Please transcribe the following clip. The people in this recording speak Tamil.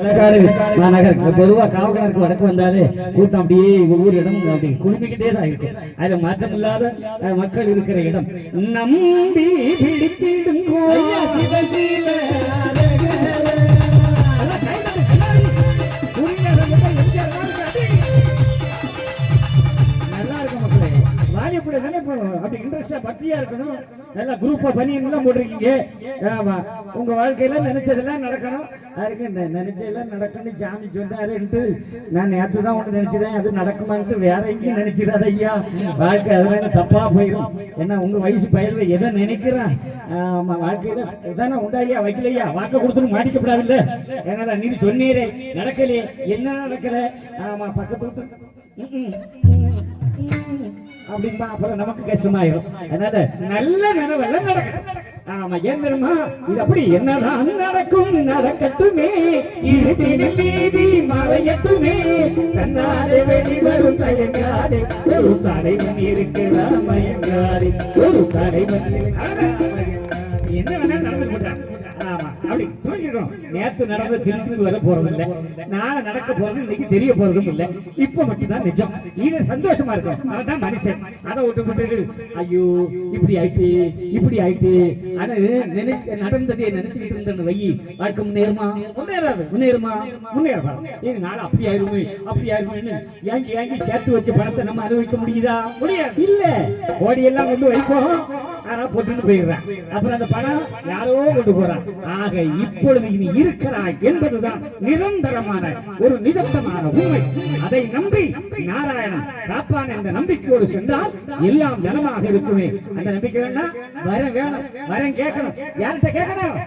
களக்காடு மாநகர் பொதுவா காவலருக்கு வடக்கு வந்தாலே கூட்டம் அப்படியே ஒவ்வொரு இடம் அப்படி குழுமிக்கிட்டே தான் இருக்கும் அதுல மாற்றம் இல்லாத மக்கள் இருக்கிற இடம். நம்பி சிவசீல நல்லா அப்படி இன்ட்ரெஸ்டா பக்தியா இருக்கணும். குரூப்பா பனியன் எல்லாம் போட்டிருக்கீங்க. ஆமா. உங்க வாழ்க்கையில நினைச்சதெல்லாம் நடக்கணும். அதுக்கு இந்த நினைச்சதெல்லாம் நடக்கணும் சாமி சொன்னாருன்ட்டு நான் நேற்று தான் ஒன்று நினைச்சதேன் அது நடக்குமான்ட்டு வேற எங்கேயும் நினைச்சிடாத ஐயா. வாழ்க்கை அதெல்லாம் தப்பா போயிடும் ஏன்னா உங்க வயசு பயிர்ல எதை நினைக்கிறான்? ஆமா வாழ்க்கையில எதானே உண்டாலியா வைக்கலையா? வாக்க கொடுத்துன்னு மாடிக்கப்படாதுல்ல ஏன்னா நீ சொன்னீரே நடக்கலையே. என்ன நடக்கல? ஆமா பக்கத்து விட்டு அப்படின்பா அப்புறம் நமக்கு கஷ்டமாயிரும். அதனால நல்ல நினைவெல்லாம் நடக்கும் ஆமா ஏன் தெரியுமா இது அப்படி என்னதான் நடக்கும்? நடக்கட்டுமே. இறுதியில் நீதி மறையட்டுமே. தன்னாலே வெளிவரும் தயங்காதே. ஒரு தலைவன் இருக்கிறான் மயங்காதே. ஒரு தலைவன் அப்படி நேத்து நடந்த திருப்பி வர போறது இல்ல. நாளை நடக்க போறது இன்னைக்கு தெரிய போறதும் இல்ல. இப்ப மட்டும்தான் நிஜம். இது சந்தோஷமா இருக்கும் அதான் மனுஷன். அதை விட்டு விட்டு ஐயோ இப்படி ஆயிட்டு இப்படி ஆயிட்டு. ஆனா நினைச்சு நடந்ததே நினைச்சுக்கிட்டு இருந்த வை. வாழ்க்கை முன்னேறுமா? முன்னேறாது. முன்னேறுமா? முன்னேறா ஏங்க நாளை அப்படி ஆயிருமே. அப்படி ஆயிருமேன்னு ஏங்கி ஏங்கி சேர்த்து வச்ச பணத்தை நம்ம அனுபவிக்க முடியுதா? முடியாது. இல்ல. கோடி எல்லாம் கொண்டு வைப்போம். ஆனா போட்டுன்னு போயிடுறான். அப்புறம் அந்த பணம் யாரோ கொண்டு போறான். ஆக இப்பொழுது இனி இருக்கிறாய் என்பதுதான் நிரந்தரமான ஒரு நிதத்தமான உண்மை. அதை நம்பி நாராயணன் காப்பான் என்ற நம்பிக்கையோடு சென்றால் எல்லாம் நலமாக இருக்குமே. அந்த நம்பிக்கை வேணா வர வேணும். வரம் கேட்கணும். யார்கிட்ட கேட்கணும்?